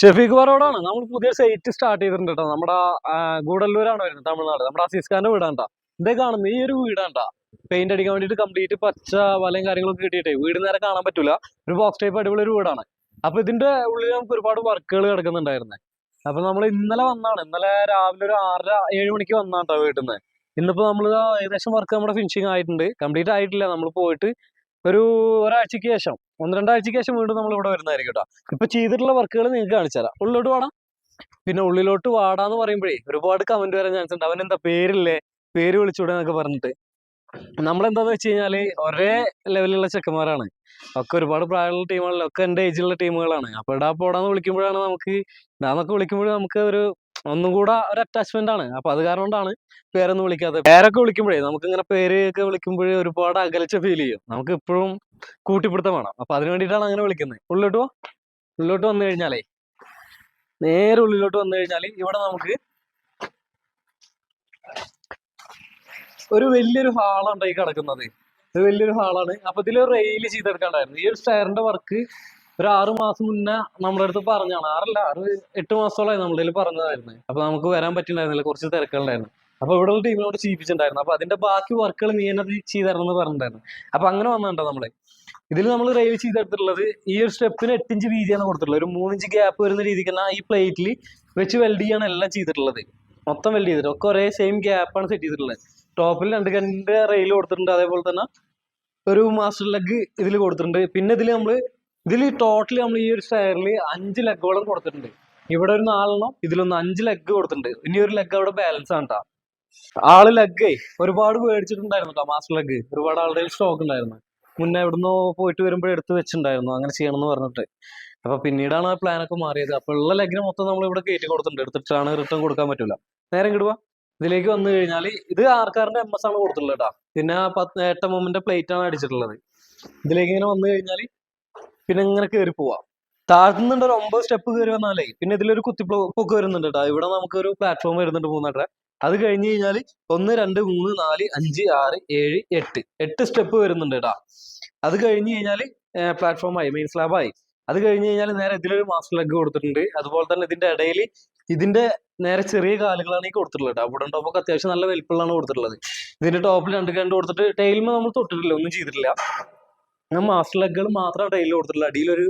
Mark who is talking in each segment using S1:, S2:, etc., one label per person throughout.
S1: ഷെഫീഖ് പറോടാണ് നമ്മൾ പുതിയ site start ചെയ്തിട്ടുണ്ട് കേട്ടോ നമ്മുടെ ഗൂഡല്ലൂരാണ് വരുന്നത് തമിഴ്നാട്. നമ്മുടെ അസീസ് ഖാന്റെ വീടാണ്ട ഇതേ കാണുന്നത് ഈ ഒരു വീടാണ്ട പെയിന്റ് അടിക്കാൻ വേണ്ടിയിട്ട് കംപ്ലീറ്റ് പച്ച വലയും കാര്യങ്ങളൊക്കെ കിട്ടിയിട്ടേ. വീട് നേരെ കാണാൻ പറ്റൂല. ഒരു ബോക്സ് ടൈപ്പ് അടിപൊളി ഒരു വീടാണ്. അപ്പൊ ഇതിന്റെ ഉള്ളിൽ നമുക്ക് ഒരുപാട് വർക്കുകൾ കിടക്കുന്നുണ്ടായിരുന്നേ. അപ്പൊ നമ്മൾ ഇന്നലെ വന്നാണ്. ഇന്നലെ രാവിലെ ഒരു ആറര ഏഴ് മണിക്ക് വന്നാട്ടോ വീട്ടിൽ നിന്ന് ഇന്നിപ്പോ നമ്മൾ ഏകദേശം വർക്ക് നമ്മുടെ ഫിനിഷിങ് ആയിട്ടുണ്ട്. കംപ്ലീറ്റ് ആയിട്ടില്ല. നമ്മൾ പോയിട്ട് ഒരു ഒരാഴ്ചക്ക് ശേഷം ഒന്ന് രണ്ടാഴ്ചക്ക് ശേഷം വീണ്ടും നമ്മൾ ഇവിടെ വരുന്നതായിരിക്കും കേട്ടോ. ഇപ്പൊ ചെയ്തിട്ടുള്ള വർക്കുകൾ നിങ്ങൾക്ക് കാണിച്ചു തരാം. ഉള്ളിലോട്ട് വാടാം പിന്നെ ഉള്ളിലോട്ട് വാടാന്ന് പറയുമ്പോഴേ ഒരുപാട് കമന്റ് വരാൻ ചാൻസ് ഉണ്ട്. അവൻ എന്താ പേരില്ലേ? പേര് വിളിച്ചൂടെ എന്നൊക്കെ പറഞ്ഞിട്ട്. നമ്മളെന്താന്ന് വെച്ച് കഴിഞ്ഞാൽ ഒരേ ലെവലിലുള്ള ചെക്കന്മാരാണ്. ഒക്കെ ഒരുപാട് പ്രായമുള്ള ടീമുകളിൽ ഒക്കെ എന്റെ ഏജിലുള്ള ടീമുകളാണ് അപ്പൊ ഇടാ പോടാന്ന് വിളിക്കുമ്പോഴാണ് നമുക്ക് ഇടാന്നൊക്കെ വിളിക്കുമ്പോഴും നമുക്ക് ഒരു ഒന്നും കൂടെ ഒരു അറ്റാച്ച്മെന്റ് ആണ്. അപ്പൊ അത് കാരണം കൊണ്ടാണ് പേരൊന്നും വിളിക്കാത്തത്. പേരൊക്കെ വിളിക്കുമ്പോഴേ നമുക്ക് ഇങ്ങനെ പേര് ഒക്കെ വിളിക്കുമ്പോഴേ ഒരുപാട് അകലച്ച ഫീൽ ചെയ്യും. നമുക്ക് ഇപ്പോഴും കൂട്ടിപ്പിടുത്തം വേണം. അപ്പൊ അതിന് വേണ്ടിയിട്ടാണ് അങ്ങനെ വിളിക്കുന്നത്. ഉള്ളിലോട്ട് ഉള്ളിലോട്ട് വന്നു കഴിഞ്ഞാലേ നേരെ ഉള്ളിലോട്ട് വന്നു കഴിഞ്ഞാൽ ഇവിടെ നമുക്ക് ഒരു വലിയൊരു ഹാളാണ് ഈ കിടക്കുന്നത്. ഇത് വലിയൊരു ഹാളാണ്. അപ്പൊ ഇതിൽ റെയിൽ ചെയ്തെടുക്കാണ്ടായിരുന്നു. ഈ ഒരു സ്റ്റയറിന്റെ വർക്ക് ഒരു ആറു മാസം മുന്നേ നമ്മുടെ അടുത്ത് പറഞ്ഞാണ് ആറല്ല ആറ് എട്ട് മാസത്തോളമായി നമ്മുടെ കയ്യിൽ പറഞ്ഞതായിരുന്നു. അപ്പൊ നമുക്ക് വരാൻ പറ്റിണ്ടായിരുന്നില്ല കുറച്ച് തിരക്കുകളുണ്ടായിരുന്നു. അപ്പൊ ഇവിടെ ഉള്ള ടീമിനോട് ചെയ്യിപ്പിച്ചിട്ടുണ്ടായിരുന്നു അപ്പൊ അതിന്റെ ബാക്കി വർക്കുകൾ നീ എന്നത് ചെയ്തായിരുന്നു പറഞ്ഞിട്ടുണ്ടായിരുന്നു. അപ്പൊ അങ്ങനെ വന്നിട്ടുണ്ടോ നമ്മളെ? ഇതിൽ നമ്മൾ റെയിൽ ചെയ്തെടുത്തിട്ടുള്ളത് ഈ ഒരു സ്റ്റെപ്പിന് എട്ട് ഇഞ്ച് വീതിയാണ് കൊടുത്തിട്ടുള്ളത്. ഒരു മൂന്നിഞ്ച് ഗ്യാപ്പ് വരുന്ന രീതിക്ക് തന്നെ ഈ പ്ലേറ്റിൽ വെച്ച് വെൽഡ് ചെയ്യാണ് എല്ലാം ചെയ്തിട്ടുള്ളത്. മൊത്തം വെൽഡ് ചെയ്തിട്ട്. ഒക്കെ ഒരേ സെയിം ഗ്യാപ്പാണ് സെറ്റ് ചെയ്തിട്ടുള്ളത്. ടോപ്പിൽ രണ്ട് കണ്ടിന്റെ റെയിൽ കൊടുത്തിട്ടുണ്ട്. അതേപോലെ തന്നെ ഒരു മാസ്റ്റർ ലെഗ് ഇതിൽ കൊടുത്തിട്ടുണ്ട്. പിന്നെ ഇതിൽ നമ്മൾ ഇതിൽ ടോട്ടൽ നമ്മൾ ഈ ഒരു സ്റ്റയറിൽ അഞ്ച് ലെഗോളം കൊടുത്തിട്ടുണ്ട്. ഇവിടെ ഒരു നാലെണ്ണം ഇതിലൊന്ന് അഞ്ച് ലെഗ് കൊടുത്തിട്ടുണ്ട്. ഇനി ഒരു ലെഗ് അവിടെ ബാലൻസ് ആണ് ആൾ ലെഗേ ഒരുപാട് മേടിച്ചിട്ടുണ്ടായിരുന്നു കേട്ടോ മാസ്റ്റർ ലെഗ് ഒരുപാട് ആളുടെ സ്റ്റോക്ക് ഉണ്ടായിരുന്നു. മുന്നേ എവിടുന്ന് പോയിട്ട് വരുമ്പോൾ എടുത്ത് വെച്ചിട്ടുണ്ടായിരുന്നു അങ്ങനെ ചെയ്യണം എന്ന് പറഞ്ഞിട്ട്. അപ്പൊ പിന്നീടാണ് ആ പ്ലാൻ ഒക്കെ മാറിയത്. അപ്പൊ ഉള്ള ലെഗിന് മൊത്തം നമ്മൾ ഇവിടെ കയറ്റി കൊടുത്തിട്ടുണ്ട്. എടുത്തിട്ടാണ് റിട്ടേൺ കൊടുക്കാൻ പറ്റൂല. നേരം കിടുക ഇതിലേക്ക് വന്നു കഴിഞ്ഞാൽ ഇത് ആർക്കാറിന്റെ എം എസ് ആണ് കൊടുത്തിട്ടുള്ളത് കേട്ടോ പിന്നെ പത്ത് എട്ട് എമ്മിന്റെ പ്ലേറ്റ് ആണ് അടിച്ചിട്ടുള്ളത്. ഇതിലേക്ക് ഇങ്ങനെ വന്നു കഴിഞ്ഞാൽ പിന്നെ ഇങ്ങനെ കയറി പോവാം. താഴ്ത്തുന്നുണ്ട് ഒരു ഒമ്പത് സ്റ്റെപ്പ് കയറി വന്നാലേ പിന്നെ ഇതിലൊരു കുത്തി പൊക്ക് വരുന്നുണ്ട് കേട്ടോ ഇവിടെ നമുക്ക് ഒരു പ്ലാറ്റ്ഫോം വരുന്നുണ്ട് മൂന്നര അത് കഴിഞ്ഞ് കഴിഞ്ഞാൽ ഒന്ന് രണ്ട് മൂന്ന് നാല് അഞ്ച് ആറ് ഏഴ് എട്ട്. എട്ട് സ്റ്റെപ്പ് വരുന്നുണ്ട് കേട്ടോ അത് കഴിഞ്ഞ് കഴിഞ്ഞാൽ പ്ലാറ്റ്ഫോം ആയി. മെയിൻ സ്ലാബ് ആയി. അത് കഴിഞ്ഞ് കഴിഞ്ഞാൽ നേരെ ഇതിലൊരു മാസ്റ്റർ ലെഗ് കൊടുത്തിട്ടുണ്ട്. അതുപോലെ തന്നെ ഇതിന്റെ ഇടയിൽ ഇതിന്റെ നേരെ ചെറിയ കാലുകളാണ് ഈ കൊടുത്തിട്ടുള്ളത് വുഡൻ ടോപ്പൊക്കെ അത്യാവശ്യം നല്ല വലിപ്പമുള്ളതാണ് കൊടുത്തിട്ടുള്ളത്. ഇതിന്റെ ടോപ്പിൽ രണ്ട് കണ്ട് കൊടുത്തിട്ട് ടൈലിമ നമ്മൾ തൊട്ടിട്ടില്ല. ഒന്നും ചെയ്തിട്ടില്ല. ഞാൻ മാസ്റ്റർ ലെഗുകൾ മാത്രം ടൈലിൽ കൊടുത്തിട്ടുള്ളത് അടിയിൽ ഒരു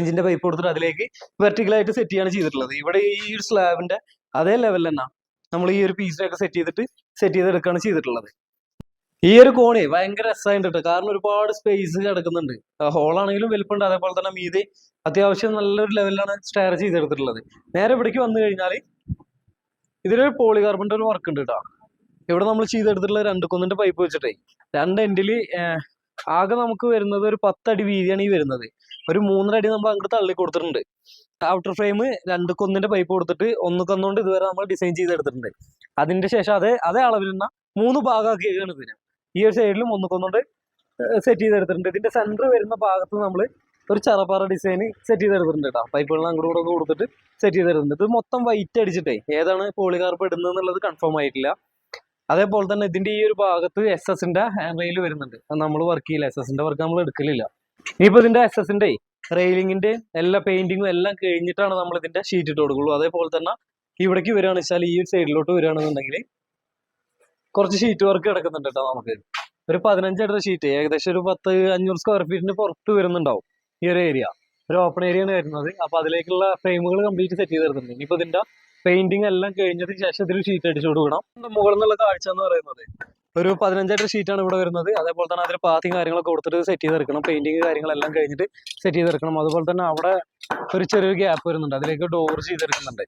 S1: ഇഞ്ചിന്റെ പൈപ്പ് കൊടുത്തിട്ട് അതിലേക്ക് വെർട്ടിക്കലായിട്ട് സെറ്റ് ചെയ്യാണ് ചെയ്തിട്ടുള്ളത്. ഇവിടെ ഈ ഒരു സ്ലാബിന്റെ അതേ ലെവലിൽ തന്നെ നമ്മൾ ഈ ഒരു പീസിനൊക്കെ സെറ്റ് ചെയ്തിട്ട് സെറ്റ് ചെയ്തെടുക്കുകയാണ് ചെയ്തിട്ടുള്ളത്. ഈ ഒരു കോണി ഭയങ്കര രസമായിട്ട് കേട്ടോ. കാരണം ഒരുപാട് സ്പേസ് കിടക്കുന്നുണ്ട്. ഹോളാണെങ്കിലും വലിപ്പമുണ്ട്. അതേപോലെ തന്നെ മീതി അത്യാവശ്യം നല്ലൊരു ലെവലിലാണ് സ്റ്റയർ ചെയ്തെടുത്തിട്ടുള്ളത്. നേരെ ഇവിടേക്ക് വന്നു കഴിഞ്ഞാൽ ഇതിലൊരു പോളികാർബണിന്റെ ഒരു വർക്ക് ഉണ്ട് കേട്ടോ. ഇവിടെ നമ്മൾ ചെയ്തെടുത്തിട്ടുള്ള രണ്ട് കുന്നിന്റെ പൈപ്പ് വെച്ചിട്ടേ. രണ്ട് എൻഡിൽ ആകെ നമുക്ക് വരുന്നത് ഒരു പത്തടി വീതിയാണ് ഈ വരുന്നത്. ഒരു മൂന്നര അടി നമ്മൾ അങ്ങോട്ട് തള്ളി കൊടുത്തിട്ടുണ്ട്. ഔട്ടർ ഫ്രെയിം രണ്ട് കൊന്നിന്റെ പൈപ്പ് കൊടുത്തിട്ട് ഒന്ന് കൊന്നുകൊണ്ട് ഇതുവരെ നമ്മൾ ഡിസൈൻ ചെയ്തെടുത്തിട്ടുണ്ട്. അതിന്റെ ശേഷം അതേ അതേ അളവിൽ നിന്ന മൂന്ന് ഭാഗമാക്കിയാണ് ഇതിന്. ഈ ഒരു സൈഡിലും ഒന്ന് കൊന്നുകൊണ്ട് സെറ്റ് ചെയ്തെടുത്തിട്ടുണ്ട്. ഇതിന്റെ സെന്റർ വരുന്ന ഭാഗത്ത് നമ്മൾ ഒരു ചറപ്പാറ ഡിസൈൻ സെറ്റ് ചെയ്തെടുത്തിട്ടുണ്ട് കേട്ടോ. പൈപ്പുകൾ അങ്ങോട്ട് കൂടെ കൊടുത്തിട്ട് സെറ്റ് ചെയ്തെടുത്തിട്ടുണ്ട്. ഇത് മൊത്തം വൈറ്റ് അടിച്ചിട്ടേ ഏതാണ് പോളികാർപ്പ് ഇടുന്നത് എന്നുള്ളത് കൺഫേം ആയിട്ടില്ല. അതേപോലെ തന്നെ ഇതിന്റെ ഈ ഒരു ഭാഗത്ത് എസ് എസിന്റെ റെയിൽ വരുന്നുണ്ട്. അത് നമ്മൾ വർക്ക് ചെയ്യില്ല. എസ് എസിന്റെ വർക്ക് നമ്മൾ എടുക്കലില്ല. ഇനിയിപ്പോ ഇതിന്റെ എസ് എസിന്റെ റെയിലിങ്ങിന്റെ എല്ലാ പെയിന്റിങ്ങും എല്ലാം കഴിഞ്ഞിട്ടാണ് നമ്മൾ ഇതിന്റെ ഷീറ്റ് ഇട്ട് കൊടുക്കുള്ളൂ. അതേപോലെ തന്നെ ഇവിടേക്ക് വരികയാണെന്ന് വെച്ചാൽ ഈ ഒരു സൈഡിലോട്ട് വരികയാണെന്നുണ്ടെങ്കിൽ കുറച്ച് ഷീറ്റ് വർക്ക് കിടക്കുന്നുണ്ട് കേട്ടോ നമുക്ക്. ഒരു പതിനഞ്ചടി ഷീറ്റ് ഏകദേശം ഒരു പത്ത് അഞ്ഞൂറ് സ്ക്വയർ ഫീറ്റിന് പുറത്ത് വരുന്നുണ്ടാവും ഈ ഒരു ഏരിയ ഒരു ഓപ്പൺ ഏരിയ ആണ് വരുന്നത്. അപ്പൊ അതിലേക്കുള്ള ഫ്രെയിമുകൾ കംപ്ലീറ്റ് സെറ്റ് ചെയ്ത് തരുന്നുണ്ട് ഇനിയിപ്പോ ഇതിന്റെ പെയിന്റിങ് എല്ലാം കഴിഞ്ഞതിന് ശേഷം ഇതിൽ ഷീറ്റ് അടിച്ചു കൊടുക്കണം. മുകളിൽ നിന്നുള്ള കാഴ്ച എന്ന് പറയുന്നത് ഒരു പതിനഞ്ചായിട്ട് ആണ് ഇവിടെ വരുന്നത്. അതേപോലെ തന്നെ അതിൽ പാത്തിയും കാര്യങ്ങളൊക്കെ കൊടുത്തിട്ട് സെറ്റ് ചെയ്തെടുക്കണം പെയിന്റിങ് കാര്യങ്ങളെല്ലാം കഴിഞ്ഞിട്ട് സെറ്റ് ചെയ്തെടുക്കണം അതുപോലെ തന്നെ അവിടെ ഒരു ചെറിയ ഗ്യാപ്പ് വരുന്നുണ്ട്. അതിലേക്ക് ഡോർ ചെയ്തെടുക്കുന്നുണ്ട്.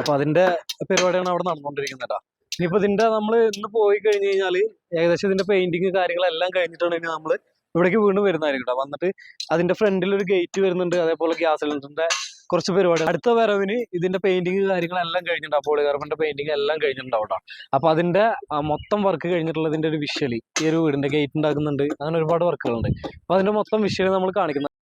S1: അപ്പൊ അതിന്റെ പരിപാടിയാണ് അവിടെ നടന്നുകൊണ്ടിരിക്കുന്നത് ഇനിയിപ്പോ ഇതിന്റെ നമ്മൾ ഇന്ന് പോയി കഴിഞ്ഞു കഴിഞ്ഞാൽ ഏകദേശം ഇതിന്റെ പെയിന്റിങ് കാര്യങ്ങളെല്ലാം കഴിഞ്ഞിട്ടുണ്ടെങ്കിൽ നമ്മൾ ഇവിടേക്ക് വീണ്ടും വരുന്നതായിരിക്കും കേട്ടോ വന്നിട്ട് അതിന്റെ ഫ്രണ്ടിൽ ഒരു ഗേറ്റ് വരുന്നുണ്ട്. അതേപോലെ ഗ്യാസ് സിലിണ്ടറിന്റെ കുറച്ച് പരിപാടി. അടുത്ത വരവിന് ഇതിന്റെ പെയിന്റിങ് കാര്യങ്ങളെല്ലാം കഴിഞ്ഞിട്ടുണ്ടാവും പോളികാർബണിന്റെ പെയിന്റിങ് എല്ലാം കഴിഞ്ഞിട്ടുണ്ടാവും അപ്പൊ അതിന്റെ മൊത്തം വർക്ക് കഴിഞ്ഞിട്ടുള്ളതിന്റെ ഒരു വിഷ്വലി ഈ ഒരു വീടിന്റെ ഗേറ്റ് ഉണ്ടാക്കുന്നുണ്ട്. അങ്ങനെ ഒരുപാട് വർക്കുകളുണ്ട് അപ്പൊ അതിന്റെ മൊത്തം വിഷ്വലി നമ്മൾ കാണിക്കുന്നത്